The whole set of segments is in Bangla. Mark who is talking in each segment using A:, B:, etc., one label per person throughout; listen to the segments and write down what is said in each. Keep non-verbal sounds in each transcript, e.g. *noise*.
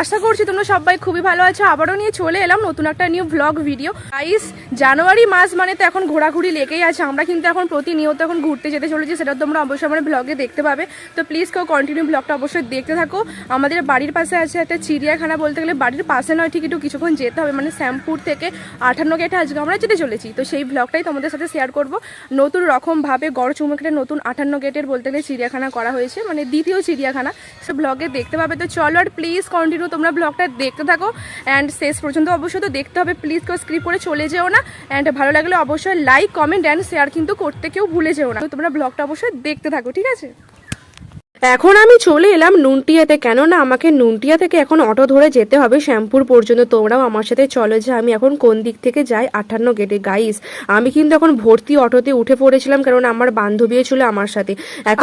A: আশা করছি তোমরা সবাই খুবই ভালো আছো। আবারও নিয়ে চলে এলাম নতুন একটা নিউ ভ্লগ ভিডিও গাইস জানুয়ারি মাস মানে তো এখন ঘোরাঘুরি লেগেই আছে। আমরা কিন্তু এখন প্রতিনিয়ত এখন ঘুরতে যেতে চলেছি, সেটা তোমরা অবশ্যই আমার ভ্লগে দেখতে পাবে। তো প্লিজ কেউ কন্টিনিউ ব্লগটা অবশ্যই দেখতে থাকো। আমাদের বাড়ির পাশে আছে একটা চিড়িয়াখানা বলতে গেলে, বাড়ির পাশে নয়, ঠিক একটু কিছুক্ষণ যেতে হবে। মানে শ্যামপুর থেকে আঠান্ন গেটে আজকে আমরা যেতে চলেছি। তো সেই ব্লগটাই তোমাদের সাথে শেয়ার করব। নতুন রকমভাবে গড় চুমুকটা নতুন আটান্ন গেটের বলতে গেলে চিড়িয়াখানা করা হয়েছে। মানে দ্বিতীয় চিড়িয়াখানা। সে ব্লগে দেখতে পাবে। তো চলো আর প্লিজ কন্টিনিউ তোমরা ব্লগটা দেখতে থাকো। অ্যান্ড শেষ পর্যন্ত অবশ্যই তো দেখতে হবে। প্লিজ কেউ স্ক্রিপ করে চলে যেও না। অ্যান্ড ভালো লাগলে অবশ্যই লাইক কমেন্ট অ্যান্ড শেয়ার কিন্তু করতে কেউ ভুলে যেও না। তোমরা ব্লগটা অবশ্যই দেখতে থাকো, ঠিক আছে? এখন আমি চলে এলাম নুনটিয়াতে। কেননা আমাকে নুনটিয়া থেকে এখন অটো ধরে যেতে হবে শ্যামপুর পর্যন্ত। তোমরাও আমার সাথে চলো যে আমি এখন কোন দিক থেকে যাই। আটান্ন গেটে গাইস আমি কিন্তু এখন ভর্তি অটোতে উঠে পড়েছিলাম কারণ আমার বান্ধবীও ছিল আমার সাথে।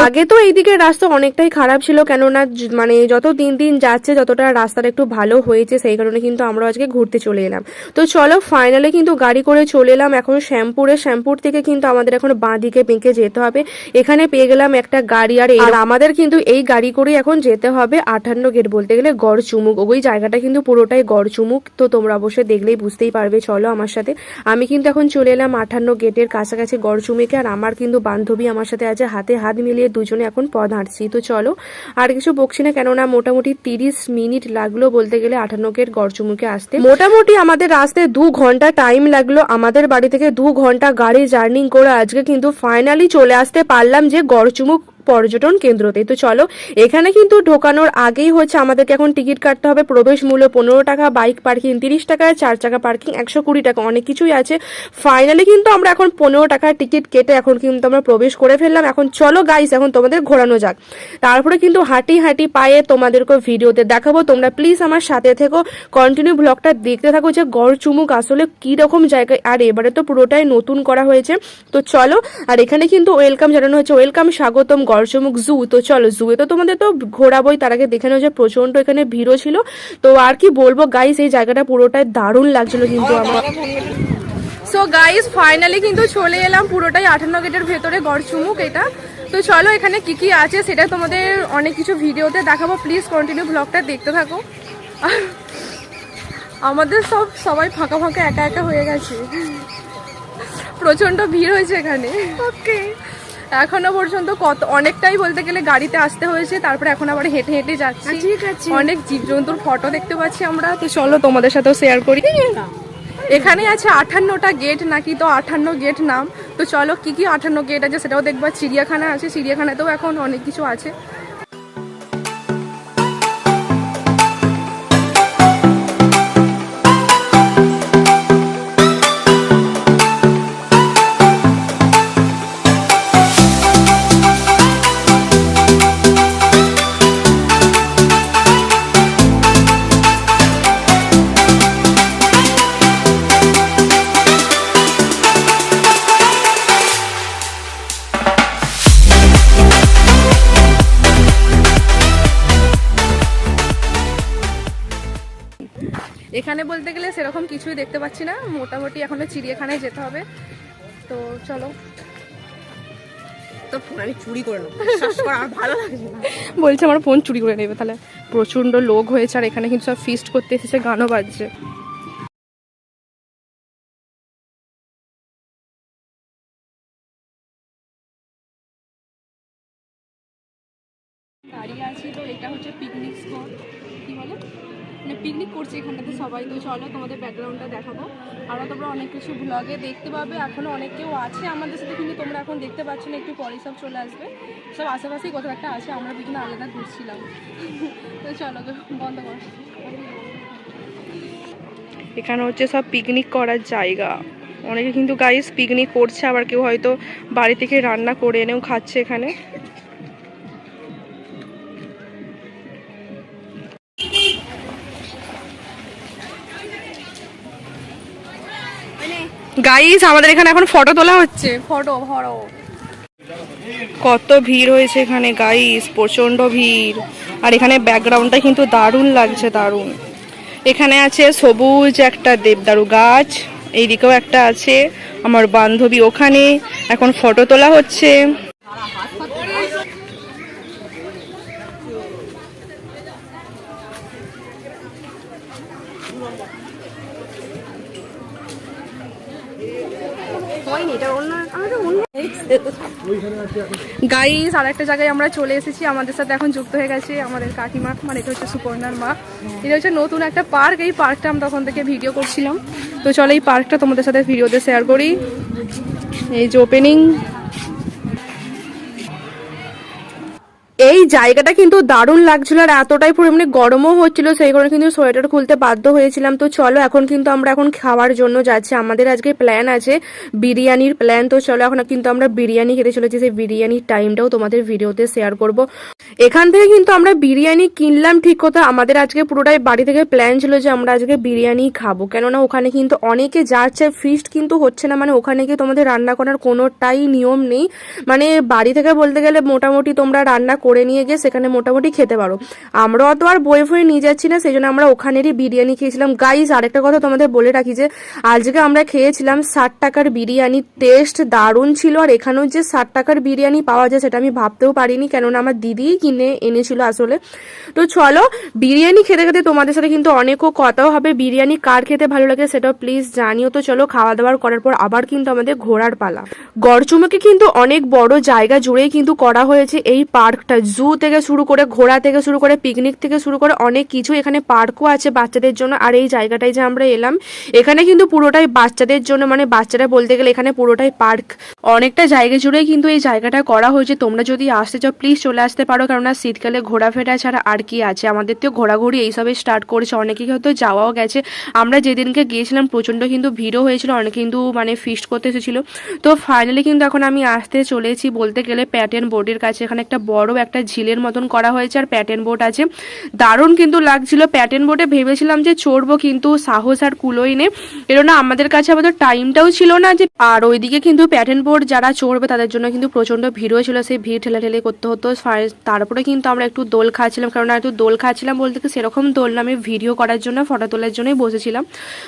A: আগে তো এইদিকে রাস্তা অনেকটাই খারাপ ছিল কেননা মানে যত দিন দিন যাচ্ছে যতটা রাস্তাটা একটু ভালো হয়েছে, সেই কারণে কিন্তু আমরা আজকে ঘুরতে চলে এলাম। তো চলো ফাইনালে কিন্তু গাড়ি করে চলে এলাম এখন শ্যামপুরে। শ্যামপুর থেকে কিন্তু আমাদের এখন বাঁ দিকে বেঁকে যেতে হবে। এখানে পেয়ে গেলাম একটা গাড়ি আর আমাদের কিন্তু এই গাড়ি করে এখন যেতে হবে আটান্ন গেট বলতে গেলে গড় চুমুক। ওই জায়গাটা কিন্তু পুরোটাই গড় চুমুক। তো তোমরা অবশ্যই দেখলেই বুঝতেই পারবে, চলো আমার সাথে। আমি কিন্তু এখন চলে এলাম আটান্ন গেটের কাছাকাছি গড় চুমুকে, আর আমার কিন্তু বান্ধবী আমার সাথে আছে, হাতে হাত মিলিয়ে দুজনে এখন পথ হাঁটছি। তো চলো, আর কিছু বকছি না কেননা মোটামুটি তিরিশ মিনিট লাগল বলতে গেলে আটান্ন গেট গড় চুমুকে আসতে। মোটামুটি আমাদের আসতে দু ঘণ্টা টাইম লাগল। আমাদের বাড়ি থেকে দু ঘণ্টা গাড়ি জার্নি করে আজকে কিন্তু ফাইনালি চলে আসতে পারলাম যে গড় চুমুক পর্যটন কেন্দ্রতে। তো চলো, এখানে কিন্তু ঢোকানোর আগেই হচ্ছে আমাদেরকে এখন টিকিট কাটতে হবে। প্রবেশ মূল্য পনেরো টাকা, বাইক পার্কিং তিরিশ টাকা, চার চাকা পার্কিং একশো কুড়ি টাকা, অনেক কিছুই আছে। ফাইনালি কিন্তু আমরা এখন পনেরো টাকার টিকিট কেটে এখন কিন্তু আমরা প্রবেশ করে ফেললাম। এখন চলো গাইস এখন তোমাদের ঘোরানো যাক। তারপরে কিন্তু হাঁটি হাঁটি পায়ে তোমাদেরকে ভিডিওতে দেখাবো। তোমরা প্লিজ আমার সাথে থেকো কন্টিনিউ ব্লগটা দেখতে থাকো যে গড় চুমুক আসলে কি রকম জায়গায় আর এবারে তো পুরোটাই নতুন করা হয়েছে। তো চলো, আর এখানে কিন্তু ওয়েলকাম জানানো হয়েছে। ওয়েলকাম স্বাগতম গড়চুমুক জু, তো চলো জুয়ে। তো তোমাদের তো ঘোরাবোই তার আগে দেখে নেওয়া যে প্রচণ্ড এখানে ভিড়ও ছিল। তো আর কি বলব গাইস এই জায়গাটা পুরোটাই দারুণ লাগছিল কিন্তু আমার। সো গাইস ফাইনালি কিন্তু চলে এলাম পুরোটাই আঠান্ন গেটের ভেতরে, গড়চুমুক এটা। তো চলো এখানে কি কি আছে সেটা তোমাদের অনেক কিছু ভিডিওতে দেখাবো। প্লিজ কন্টিনিউ ব্লগটা দেখতে থাকো। আমাদের সব সবাই ফাঁকা ফাঁকা একা একা হয়ে গেছে। প্রচণ্ড ভিড় হয়েছে এখানে। ওকে এখনও পর্যন্ত কত অনেকটাই বলতে গেলে গাড়িতে আসতে হয়েছে তারপরে এখন আবার হেঁটে হেঁটে যাচ্ছি।
B: ঠিক আছে।
A: অনেক জীবজন্তুর ফটো দেখতে পাচ্ছি আমরা তো চলো তোমাদের সাথেও শেয়ার করি। এখানে আছে আঠান্নটা গেট নাকি তো আঠান্ন গেট নাম। তো চলো কি কি আঠান্ন গেট আছে সেটাও দেখবা। চিড়িয়াখানা আছে চিড়িয়াখানাতেও এখন অনেক কিছু আছে। এখানে বলতে গেলে সেরকম কিছুই দেখতে পাচ্ছি না। মোটামুটি এখনও চিড়িয়াখানায় যেতে হবে। তো চলো।
B: তো ফোন আমি চুরি করে নেব। আমার ভালো লাগছে
A: বলছে আমার ফোন চুরি করে নেবে তাহলে প্রচণ্ড লোক হয়েছে আর এখানে কিন্তু সব ফিস্ট করতে এসেছে গানও বাজছে। দাঁড়িয়ে আছি তো এটা হচ্ছে পিকনিক স্পট কি বলে? মানে পিকনিক করছে এখানটাতে সবাই। তো চলো তোমাদের ব্যাকগ্রাউন্ডটা দেখাবো। আরও তোমরা অনেক কিছু ব্লগে দেখতে পাবে। এখনও অনেক কেউ আছে আমাদের সাথে, কিন্তু তোমরা এখন দেখতে পাচ্ছ না, একটু পরে সব চলে আসবে। সব আশেপাশেই কোথাও একটা আছে, আমরা দুজনে আলাদা ঘুরছিলাম। *laughs* তো চলো বন্ধ কর। এখানে হচ্ছে সব পিকনিক করার জায়গা। অনেকে কিন্তু গাইস পিকনিক করছে, আবার কেউ হয়তো বাড়ি থেকে রান্না করে এনেও খাচ্ছে এখানে। গাইস আমাদের এখানে এখন ফটো তোলা হচ্ছে। ফটো ফটো কত ভিড় হয়েছে এখানে গাইস প্রচণ্ড ভিড়। আর এখানে ব্যাকগ্রাউন্ডটা কিন্তু দারুণ লাগছে দারুণ। এখানে আছে সবুজ একটা দেবদারু গাছ এইদিকেও একটা আছে আমার বান্ধবী ওখানে। এখন ফটো তোলা হচ্ছে।
B: এটা অন্য আমি
A: গাইস আর একটা জায়গায় আমরা চলে এসেছি। আমাদের সাথে এখন যুক্ত হয়ে গেছে আমাদের কাকিমা। মানে এটা হচ্ছে সুপর্ণার মা। এটা হচ্ছে নতুন একটা পার্ক। এই পার্কটা আমরা তখন থেকে ভিডিও করছিলাম। তো চলো এই পার্কটা তোমাদের সাথে ভিডিওতে শেয়ার করি। এই যে ওপেনিং এই জায়গাটা কিন্তু দারুণ লাগছিল আর এতটাই পরিমাণে গরমও হচ্ছিল, সেই কারণে কিন্তু সোয়েটার খুলতে বাধ্য হয়েছিলাম। তো চলো, এখন কিন্তু আমরা এখন খাওয়ার জন্য যাচ্ছি। আমাদের আজকে প্ল্যান আছে বিরিয়ানির প্ল্যান তো চলো, এখন কিন্তু আমরা বিরিয়ানি খেতে চলেছি। সেই বিরিয়ানির টাইমটাও তোমাদের ভিডিওতে শেয়ার করব। এখান থেকে কিন্তু আমরা বিরিয়ানি কিনলাম ঠিক কথা। আমাদের আজকে পুরোটাই বাড়ি থেকে প্ল্যান ছিল যে আমরা আজকে বিরিয়ানি খাব। কেননা ওখানে কিন্তু অনেকে যাচ্ছে ফিস্ট কিন্তু হচ্ছে না। মানে ওখানে গিয়ে তোমাদের রান্না করার কোনোটাই নিয়ম নেই। মানে বাড়ি থেকে বলতে গেলে মোটামুটি তোমরা রান্না করে নিয়ে গিয়ে সেখানে মোটামুটি খেতে পারো। আমরাও তো আর বয়ে ফয়ে নিয়ে যাচ্ছি না, সেই জন্য আমরা ওখানেরই বিরিয়ানি খেয়েছিলাম। গাইস আরেকটা কথা তোমাদের বলে রাখি যে, আজকে আমরা খেয়েছিলাম ষাট টাকার বিরিয়ানি টেস্ট দারুণ ছিল, আর এখানেও যে ষাট টাকার বিরিয়ানি পাওয়া যায় সেটা আমি ভাবতেও পারিনি, কেননা আমার দিদিই কিনে এনেছিল আসলে। তো চলো, বিরিয়ানি খেতে খেতে তোমাদের সাথে কিন্তু অনেকও কথাও হবে, বিরিয়ানি কার খেতে ভালো লাগে সেটাও প্লিজ জানিও। তো চলো খাওয়া দাওয়ার করার পর আবার কিন্তু আমাদের ঘোরার পালা। গড়চুমকে কিন্তু অনেক বড় জায়গা জুড়েই কিন্তু করা হয়েছে এই পার্কটা জু থেকে শুরু করে ঘোরা থেকে শুরু করে পিকনিক থেকে শুরু করে অনেক কিছু এখানে পার্কও আছে বাচ্চাদের জন্য। আর এই জায়গাটায় যে আমরা এলাম, এখানে কিন্তু পুরোটাই বাচ্চাদের জন্য মানে বাচ্চারা বলতে গেলে এখানে পুরোটাই পার্ক অনেকটা জায়গা জুড়েই কিন্তু এই জায়গাটা করা হয়েছে। তোমরা যদি আসতে চাও প্লিজ চলে আসতে পারো। কেননা শীতকালে ঘোরাফেরা ছাড়া আর কি আছে? আমাদের তো ঘোরাঘুরি এইসবে স্টার্ট করেছে। অনেকে হয়তো যাওয়াও গেছে। আমরা যেদিনকে গিয়েছিলাম, প্রচণ্ড কিন্তু ভিড়ও হয়েছিল। অনেক কিন্তু মানে ফিস্ট করতে এসেছিল। তো ফাইনালি কিন্তু এখন আমি আসতে চলেছি। বলতে গেলে প্যাটার্ন বোর্ডের কাছে এখানে একটা বড় একটা ঝিলের মতন করা হয়েছে আর প্যাটেন বোর্ড আছে। দারুণ কিন্তু লাগছিল প্যাটেন বোর্ডে ভেবেছিলাম যে চড়বো কিন্তু সাহস আর কুলোই নে কেননা আমাদের কাছে আমাদের টাইমটাও ছিল না যে আর ওইদিকে কিন্তু প্যাটেন বোর্ড যারা চড়বে তাদের জন্য কিন্তু প্রচণ্ড ভিড়ও ছিল। সেই ভিড় ঠেলাঠেলি করতে হতো। তারপরে কিন্তু আমরা একটু দোল খাচ্ছিলাম। কারণ একটু দোল খাচ্ছিলাম বলতে সেরকম দোল না। আমি ভিডিও করার জন্য ফটো তোলার জন্যই বসেছিলাম।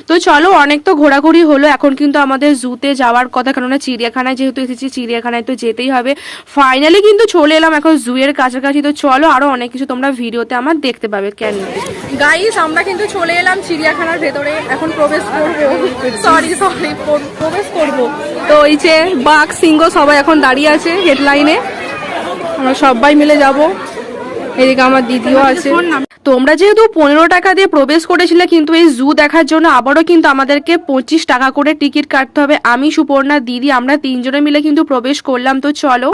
A: তো চলো, অনেক তো ঘোরাঘুরি হলো। এখন কিন্তু আমাদের জুতে যাওয়ার কথা। কেননা চিড়িয়াখানায় যেহেতু এসেছি, চিড়িয়াখানায় তো যেতেই হবে। ফাইনালি কিন্তু চলে এলাম এখন জুয়ের কাছাকাছি তো চলো আরও অনেক কিছু তোমরা ভিডিওতে আমার দেখতে পাবে কেন? গাইস আমরা কিন্তু চলে এলাম চিড়িয়াখানার ভেতরে এখন প্রবেশ করব। সরি সরি প্রবেশ করব। তো এই যে বাঘ সিংহ সবাই এখন দাঁড়িয়ে আছে হেডলাইনে। আমরা সবাই মিলে যাব। এদিকে আমার দিদিও আছে। তোমরা যেহেতু পনেরো টাকা দিয়ে প্রবেশ করেছিলে কিন্তু এই জু দেখার জন্য আবারও কিন্তু আমাদেরকে পঁচিশ টাকা করে টিকিট কাটতে হবে। আমি সুপর্ণা দিদি আমরা তিনজনে মিলে কিন্তু প্রবেশ করলাম তো চলো।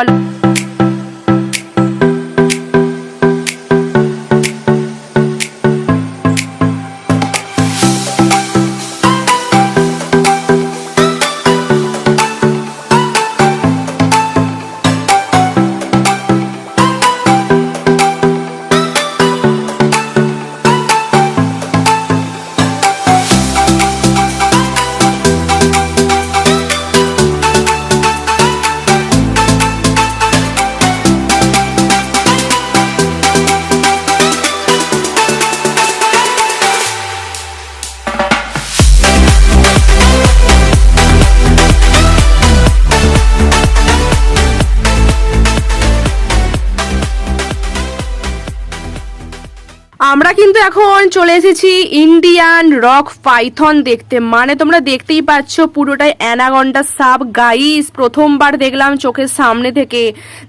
A: আমরা কিন্তু এখন চলে এসেছি ইন্ডিয়ান রক পাইথন দেখতে। মানে তোমরা দেখতেই পাচ্ছ পুরোটাই অ্যানাগন্ডা সাব গাইস প্রথমবার দেখলাম চোখের সামনে থেকে।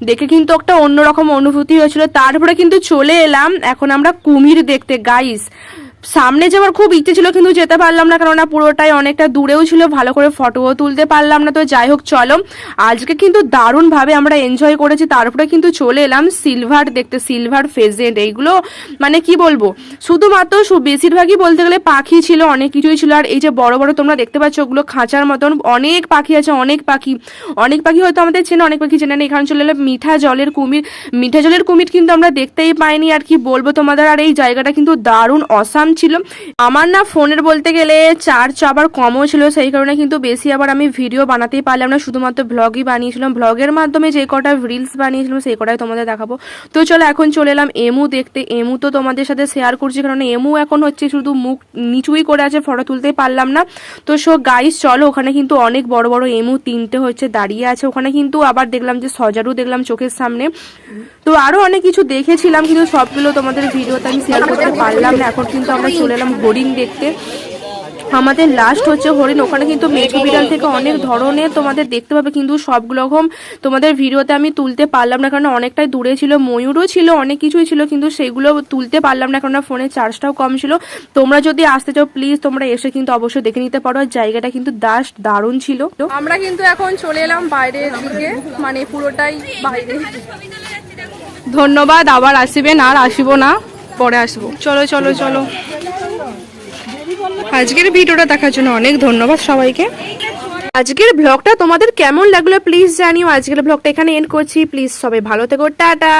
A: দেখে কিন্তু একটা অন্যরকম অনুভূতি হয়েছিল। তারপরে কিন্তু চলে এলাম। এখন আমরা কুমির দেখতে। গাইস সামনে যাওয়ার খুব ইচ্ছে ছিল, কিন্তু যেতে পারলাম না, কেননা পুরোটাই অনেকটা দূরেও ছিল, ভালো করে ফটোও তুলতে পারলাম না, তো যাই হোক, চলো। আজকে কিন্তু দারুণভাবে আমরা এনজয় করেছি তারপরে কিন্তু চলে এলাম সিলভার দেখতে সিলভার ফেজেন্ট এইগুলো মানে কি বলব? শুধুমাত্র বেশিরভাগই বলতে গেলে পাখি ছিল, অনেক কিছুই ছিল, আর এই যে বড় বড় তোমরা দেখতে পাচ্ছ, ওগুলো খাঁচার মতন, অনেক পাখি আছে, অনেক পাখি। অনেক পাখি হয়তো আমাদের চেনে, অনেক পাখি চেনে না এখানে চলে এলো মিঠা জলের কুমির। মিঠা জলের কুমির কিন্তু আমরা দেখতেই পাইনি, আর কি বলব তোমাদের, আর এই জায়গাটা কিন্তু দারুণ অসাম ছিল। আমার না ফোনের বলতে গেলে চার্জ আবার কমও ছিল, সেই কারণে কিন্তু বেশি আবার আমি ভিডিও বানাতেই পারলাম না। শুধুমাত্র ব্লগই বানিয়েছিলাম। ব্লগের মাধ্যমে যে কটা রিলস বানিয়েছিলাম, সেই কটাই তোমাদের দেখাবো। তো চলো এখন চলে এলাম এমু দেখতে। এমু তো তোমাদের সাথে শেয়ার করছি, কারণ এমু এখন হচ্ছে শুধু মুখ নিচুই করে আছে ফটো তুলতেই পারলাম না। তো সো গাইস চলো ওখানে কিন্তু অনেক বড় বড় এমু তিনটে হচ্ছে দাঁড়িয়ে আছে। ওখানে কিন্তু আবার দেখলাম যে সজারু দেখলাম চোখের সামনে। তো আরও অনেক কিছু দেখেছিলাম, কিন্তু সবগুলো তোমাদের ভিডিওতে আমি শেয়ার করতে পারলাম না। এখন কিন্তু আমরা চলে এলাম হরিণ দেখতে। আমাদের লাস্ট হচ্ছে হরিণ, ওখানে কিন্তু মেছো বিড়াল থেকে অনেক ধরনের তোমাদের দেখতে পাবে, কিন্তু সবগুলো রকম তোমাদের ভিডিওতে আমি তুলতে পারলাম না, কারণ অনেকটাই দূরে ছিল, ময়ূরও ছিল, অনেক কিছুই ছিল, কিন্তু সেগুলো তুলতে পারলাম না, কারণ ফোনের চার্জটাও কম ছিল। তোমরা যদি আসতে চাও প্লিজ তোমরা এসে কিন্তু অবশ্যই দেখে নিতে পারো জায়গাটা কিন্তু দাস দারুণ ছিল। আমরা কিন্তু এখন চলে এলাম বাইরের দিকে মানে পুরোটাই বাইরে। ধন্যবাদ, আবার আসিবেন আর আসিব না। পরে আসব। চলো চলো চলো। আজকের ভিডিওটা দেখার জন্য অনেক ধন্যবাদ সবাইকে। আজকের ব্লগটা তোমাদের কেমন লাগল প্লিজ জানিও। আজকের ব্লগটা এখানে এন্ড করছি। প্লিজ সবাই ভালো থেকো। টাটা।